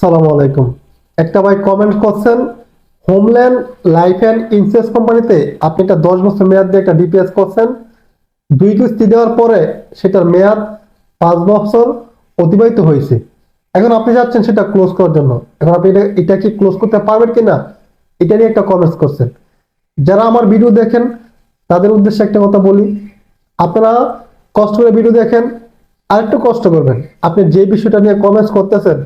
সালাম আলাইকুম। একটা ভাই কমেন্ট করছেন হোমল্যান্ড লাইফ অ্যান্ড ইন্স্যুরেন্স কোম্পানিতে আপনি একটা দশ বছর মেয়াদ দিয়ে একটা ডিপিএস করছেন। দুই কিস্তি দেওয়ার পরে সেটার মেয়াদ পাঁচ বছর অতিবাহিত হয়েছে। এখন আপনি যাচ্ছেন সেটা ক্লোজ করার জন্য। এখন আপনি এটা এটা কি ক্লোজ করতে পারবেন কিনা, এটা নিয়ে একটা কমেন্টস করছেন। যারা আমার ভিডিও দেখেন, তাদের উদ্দেশ্যে একটা কথা বলি। আপনারা কষ্ট করে ভিডিও দেখেন আর একটু কষ্ট করবেন। আপনি যে বিষয়টা নিয়ে কমেন্টস করতেছেন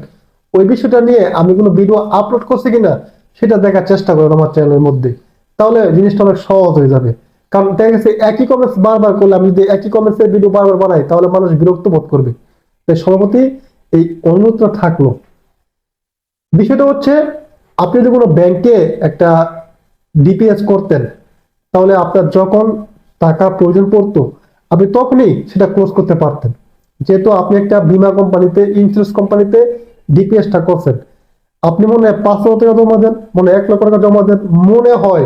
ওই বিষয়টা নিয়ে আমি কোনো ভিডিও আপলোড করছি কিনা, সেটা দেখার চেষ্টা করবেন আমার চ্যানেলের মধ্যে। তাহলে জিনিসটা অনেক সহজ হয়ে যাবে। কারণ দেখা গেছে, একই কমেন্টস বারবার করলে আমি যদি একই কমেন্টসের ভিডিও বারবার বানাই, তাহলে মানুষ বিরক্ত বোধ করবে। তাই সভাপতি, এই অনুরোধটা থাকল। বিষয়টা হচ্ছে, আপনি যদি কোনো ব্যাংকে একটা ডিপিএস করতেন, তাহলে আপনার যখন টাকা প্রয়োজন পড়তো, আপনি তখনই সেটা ক্লোজ করতে পারতেন। যেহেতু আপনি একটা বীমা কোম্পানিতে ইন্স্যুরেন্স কোম্পানিতে ডিপিএসটা করছেন। আপনি মনে হয় পাঁচশো টাকা জমা দেন, মনে এক লক্ষ টাকা জমা দেন, মনে হয়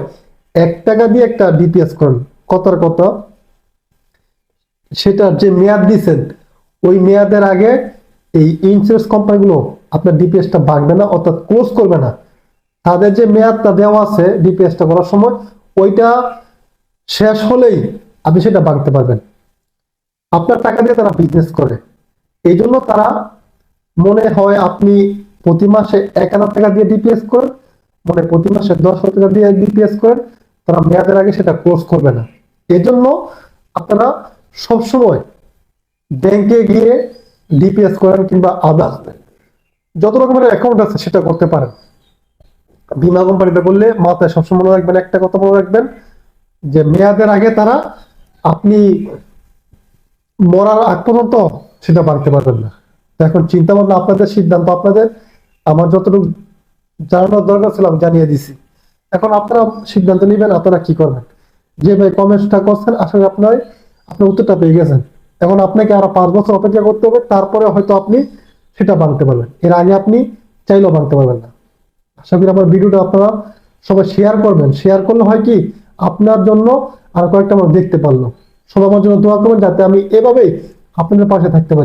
এক টাকা দিয়ে একটা ডিপিএস করেন। কথার কথা সেটার যে মেয়াদ দিছেন, ওই মেয়াদের আগে এই ইন্স্যুরেন্স কোম্পানিগুলো আপনার ডিপিএসটা ভাগবে না, অর্থাৎ ক্লোজ করবে না। তাদের যে মেয়াদটা দেওয়া আছে ডিপিএসটা করার সময়, ওইটা শেষ হলেই আপনি সেটা ভাঙতে পারবেন। আপনার টাকা দিয়ে তারা বিজনেস করে। এই জন্য তারা মনে হয় আপনি প্রতি মাসে এক হাজার টাকা দিয়ে ডিপিএস করেন মানে প্রতি মাসে দশ হাজার টাকা দিয়ে ডিপিএস করেন, তারা মেয়াদের আগে সেটা ক্লোজ করবে না। এজন্য আপনারা সবসময় ব্যাংকে গিয়ে ডিপিএস করেন কিংবা আদার যত রকমের অ্যাকাউন্ট আছে সেটা করতে পারেন। বীমা কোম্পানিতে করলে মাথায় সবসময় মনে রাখবেন, একটা কথা মনে রাখবেন, যে মেয়াদের আগে তারা আপনি মরার আগ পর্যন্ত সেটা বাড়তে পারবেন না। এখন চিন্তা ভাবনা আপনাদের, সিদ্ধান্ত আপনাদের। আমার যতটুকু জানানোর দরকার ছিল আমি জানিয়ে দিছি। এখন আপনারা সিদ্ধান্ত নেবেন, আপনারা কি করবেন? যে ভাই কমেন্টসটা করছেন আসলে আপনার আপনার উত্তরটা পেয়ে গেছেন। এখন আপনাকে আরও পাঁচ বছর অপেক্ষা করতে হবে, তারপরে হয়তো আপনি সেটা বাঁধতে পারবেন। এর আগে আপনি চাইলেও বাঁধতে পারবেন না। আশা করি আমার ভিডিওটা আপনারা সবাই শেয়ার করবেন। শেয়ার করলে হয় কি, আপনার জন্য আর কয়েকটা মানুষ দেখতে পারল। সবাই আমার জন্য দোয়া করবেন, যাতে আমি এভাবেই আপনাদের পাশে থাকতে পারি।